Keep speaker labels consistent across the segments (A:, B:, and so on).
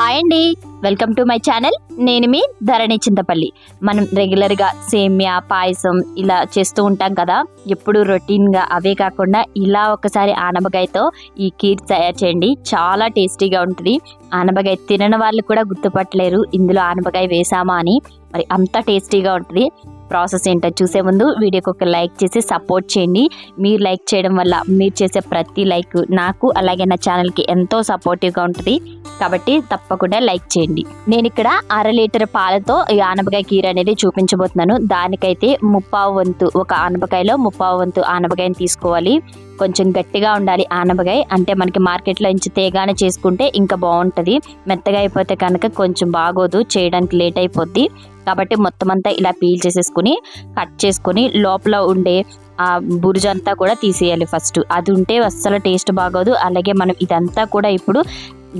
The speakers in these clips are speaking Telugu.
A: హాయ్ అండి. Welcome to my channel. నేను మీ ధరణి చింతపల్లి. మనం రెగ్యులర్గా సేమ్యా పాయసం ఇలా చేస్తూ ఉంటాం కదా. ఎప్పుడు రొటీన్గా అవే కాకుండా ఇలా ఒకసారి ఆనపకాయతో ఈ కీర్ తయారు చేయండి. చాలా టేస్టీగా ఉంటుంది. ఆనపకాయ తినని వాళ్ళు కూడా గుర్తుపట్టలేరు. ఇందులో ఆనపకాయ వేసామా అని. మరి అంత టేస్టీగా ఉంటుంది. ప్రాసెస్ ఏంటో చూసే ముందు వీడియోకి ఒక లైక్ చేసి సపోర్ట్ చేయండి. మీరు లైక్ చేయడం వల్ల మీరు చేసే ప్రతి లైక్ నాకు అలాగే నా ఛానల్కి ఎంతో సపోర్టివ్గా ఉంటుంది. కాబట్టి తప్పకుండా లైక్ చేయండి. నేను ఇక్కడ అర లీటర్ పాలతో ఈ ఆనపకాయ కీర అనేది చూపించబోతున్నాను. దానికైతే ముప్పావు వంతు ఒక ఆనపకాయలో ముప్పావు వంతు ఆనపకాయని తీసుకోవాలి. కొంచెం గట్టిగా ఉండాలి ఆనపకాయ. అంటే మనకి మార్కెట్లో ఇంచు తేగానే చేసుకుంటే ఇంకా బాగుంటుంది. మెత్తగా అయిపోతే కనుక కొంచెం బాగోదు చేయడానికి లేట్ అయిపోద్ది. కాబట్టి మొత్తం అంతా ఇలా పీల్ చేసేసుకుని కట్ చేసుకుని లోపల ఉండే ఆ బురుజంతా కూడా తీసేయాలి ఫస్ట్. అది ఉంటే అస్సలు టేస్ట్ బాగోదు. అలాగే మనం ఇదంతా కూడా ఇప్పుడు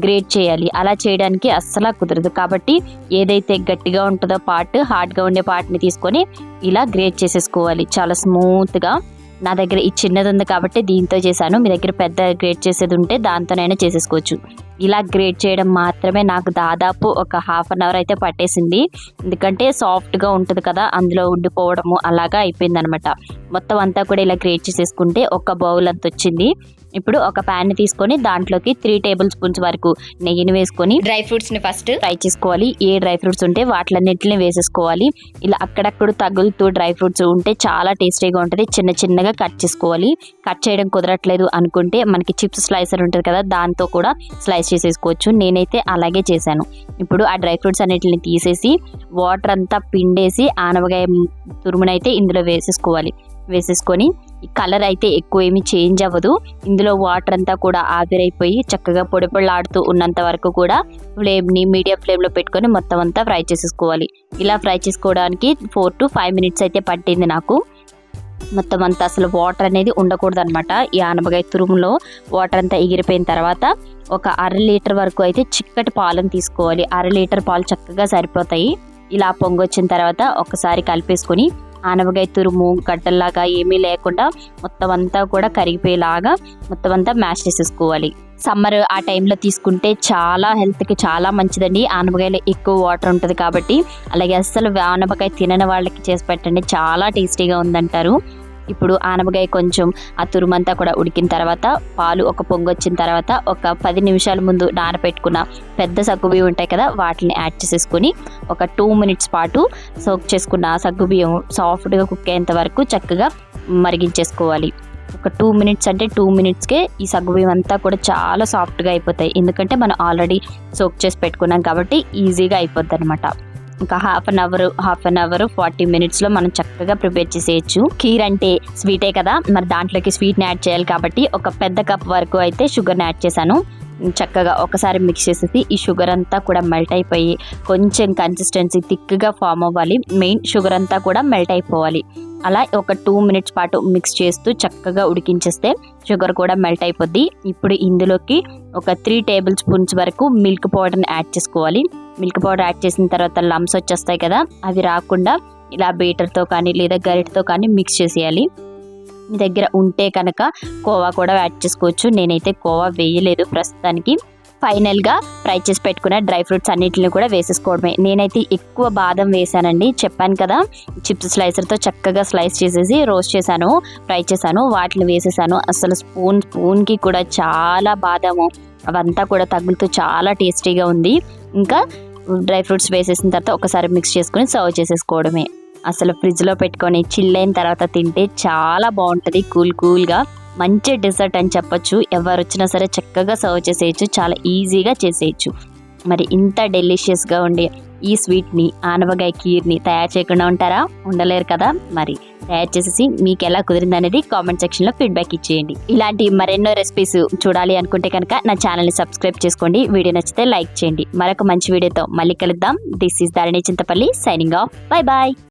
A: గ్రేట్ చేయాలి. అలా చేయడానికి అస్సలు కుదరదు. కాబట్టి ఏదైతే గట్టిగా ఉంటుందో పార్ట్ హార్డ్గా ఉండే పార్ట్ని తీసుకొని ఇలా గ్రేట్ చేసేసుకోవాలి. చాలా స్మూత్గా. నా దగ్గర ఈ చిన్నది ఉంది కాబట్టి దీంతో చేశాను. మీ దగ్గర పెద్ద గ్రేట్ చేసేది ఉంటే దాంతోనైనా చేసేసుకోవచ్చు. ఇలా గ్రేట్ చేయడం మాత్రమే నాకు దాదాపు ఒక హాఫ్ అన్ అవర్ అయితే పట్టేసింది. ఎందుకంటే సాఫ్ట్గా ఉంటుంది కదా అందులో ఉండిపోవడము అలాగా అయిపోయింది అనమాట మొత్తం అంతా కూడా ఇలా గ్రేట్ చేసేసుకుంటే ఒక బౌల్ అంత వచ్చింది. ఇప్పుడు ఒక ప్యాన్ తీసుకొని దాంట్లోకి త్రీ టేబుల్ స్పూన్స్ వరకు నెయ్యిని వేసుకొని డ్రై ఫ్రూట్స్ని ఫస్ట్ ఫ్రై చేసుకోవాలి. ఏ డ్రై ఫ్రూట్స్ ఉంటే వాటిలన్నింటిని వేసేసుకోవాలి. ఇలా అక్కడక్కడ తగులుతూ డ్రై ఫ్రూట్స్ ఉంటే చాలా టేస్టీగా ఉంటుంది. చిన్న చిన్నగా కట్ చేసుకోవాలి. కట్ చేయడం కుదరట్లేదు అనుకుంటే మనకి చిప్స్ స్లైసర్ ఉంటుంది కదా దాంతో కూడా స్లైస్ చేసేసుకోవచ్చు. నేనైతే అలాగే చేశాను. ఇప్పుడు ఆ డ్రై ఫ్రూట్స్ అన్నిటిని తీసేసి వాటర్ అంతా పిండేసి ఆనవకాయ తురుమునైతే ఇందులో వేసేసుకోవాలి. వేసేసుకొని కలర్ అయితే ఎక్కువ ఏమి చేంజ్ అవ్వదు. ఇందులో వాటర్ అంతా కూడా ఆవిరైపోయి చక్కగా పొడి పొళ్ళాడుతూ ఉన్నంత వరకు కూడా ఫ్లేమ్ని మీడియం ఫ్లేమ్లో పెట్టుకొని మొత్తం అంతా ఫ్రై చేసేసుకోవాలి. ఇలా ఫ్రై చేసుకోవడానికి ఫోర్ టు ఫైవ్ మినిట్స్ అయితే పట్టింది నాకు. మొత్తం అంతా అసలు వాటర్ అనేది ఉండకూడదు అనమాట ఈ ఆనపకాయ తురుములో వాటర్ అంతా ఎగిరిపోయిన తర్వాత ఒక అర లీటర్ వరకు అయితే చిక్కటి పాలను తీసుకోవాలి. అర లీటర్ పాలు చక్కగా సరిపోతాయి. ఇలా పొంగొచ్చిన తర్వాత ఒకసారి కలిపేసుకొని ఆనపకాయ తురుము గడ్డల్లాగా ఏమీ లేకుండా మొత్తం అంతా కూడా కరిగిపోయేలాగా మొత్తం అంతా మ్యాష్ చేసేసుకోవాలి. సమ్మర్ ఆ టైంలో తీసుకుంటే చాలా హెల్త్కి చాలా మంచిదండి. ఆనపకాయలో ఎక్కువ వాటర్ ఉంటుంది కాబట్టి. అలాగే అస్సలు ఆనపకాయ తినని వాళ్ళకి చేసి పెట్టండి. చాలా టేస్టీగా ఉందంటారు. ఇప్పుడు ఆనపకాయ కొంచెం ఆ తురుమంతా కూడా ఉడికిన తర్వాత పాలు ఒక పొంగు వచ్చిన తర్వాత ఒక పది నిమిషాల ముందు నానపెట్టుకున్న పెద్ద సగ్గుబియ్యం ఉంటాయి కదా వాటిని యాడ్ చేసేసుకుని ఒక టూ మినిట్స్ పాటు సోక్ చేసుకున్న సగ్గుబియ్యం సాఫ్ట్గా కుక్ అయ్యేంత వరకు చక్కగా మరిగించేసుకోవాలి. ఒక టూ మినిట్స్ అంటే టూ మినిట్స్కే ఈ సగ్గుబియ్యం అంతా కూడా చాలా సాఫ్ట్గా అయిపోతాయి. ఎందుకంటే మనం ఆల్రెడీ సోక్ చేసి పెట్టుకున్నాం కాబట్టి ఈజీగా అయిపోద్ది అనమాట ఇంకా half an hour half an hour forty మినిట్స్లో మనం చక్కగా ప్రిపేర్ చేసేయచ్చు. కీర్ అంటే స్వీటే కదా? మరి దాంట్లోకి స్వీట్ని యాడ్ చేయాలి కాబట్టి ఒక పెద్ద కప్ వరకు అయితే షుగర్ని యాడ్ చేశాను. చక్కగా ఒకసారి మిక్స్ చేసేసి ఈ షుగర్ అంతా కూడా మెల్ట్ అయిపోయి కొంచెం కన్సిస్టెన్సీ థిక్గా ఫామ్ అవ్వాలి. మెయిన్ షుగర్ అంతా కూడా మెల్ట్ అయిపోవాలి. అలా ఒక టూ మినిట్స్ పాటు మిక్స్ చేస్తూ చక్కగా ఉడికించేస్తే షుగర్ కూడా మెల్ట్ అయిపోద్ది. ఇప్పుడు ఇందులోకి ఒక త్రీ టేబుల్ స్పూన్స్ వరకు మిల్క్ పౌడర్ని యాడ్ చేసుకోవాలి. మిల్క్ పౌడర్ యాడ్ చేసిన తర్వాత లమ్స్ వచ్చేస్తాయి కదా అవి రాకుండా ఇలా బీటర్తో కానీ లేదా గరిటతో కానీ మిక్స్ చేసేయాలి. మీ దగ్గర ఉంటే కనుక కోవా కూడా యాడ్ చేసుకోవచ్చు. నేనైతే కోవా వేయలేదు ప్రస్తుతానికి. ఫైనల్గా ఫ్రై చేసి పెట్టుకున్న డ్రై ఫ్రూట్స్ అన్నిటిని కూడా వేసేసుకోవడమే. నేనైతే ఎక్కువ బాదం వేసానండి. చెప్పాను కదా చిప్స్ స్లైసర్తో చక్కగా స్లైస్ చేసేసి రోస్ట్ చేశాను ఫ్రై చేశాను వాటిని వేసేసాను. అసలు స్పూన్ స్పూన్కి కూడా చాలా బాదము. అవంతా కూడా తగులుతూ చాలా టేస్టీగా ఉంది. ఇంకా డ్రై ఫ్రూట్స్ వేసేసిన తర్వాత ఒకసారి మిక్స్ చేసుకొని సర్వ్ చేసేసుకోవడమే. అసలు ఫ్రిడ్జ్లో పెట్టుకొని చిల్ అయిన తర్వాత తింటే చాలా బాగుంటుంది. కూల్ కూల్గా మంచి డెజర్ట్ అని చెప్పొచ్చు. ఎవరు వచ్చినా సరే చక్కగా సర్వ్ చేసేయచ్చు. చాలా ఈజీగా చేసేయచ్చు. మరి ఇంత డెలిషియస్గా ఉండే ఈ స్వీట్ని ఆనవగాయ కీర్ని తయారు చేయకుండా ఉంటారా? ఉండలేరు కదా మరి. తయారు చేసేసి మీకు ఎలా కుదిరింది అనేది కామెంట్ సెక్షన్లో ఫీడ్బ్యాక్ ఇచ్చేయండి. ఇలాంటి మరెన్నో రెసిపీస్ చూడాలి అనుకుంటే కనుక నా ఛానల్ని సబ్స్క్రైబ్ చేసుకోండి. వీడియో నచ్చితే లైక్ చేయండి. మరొక మంచి వీడియోతో మళ్ళీ కలుద్దాం. This is Dharani Chintapalli signing off. Bye bye.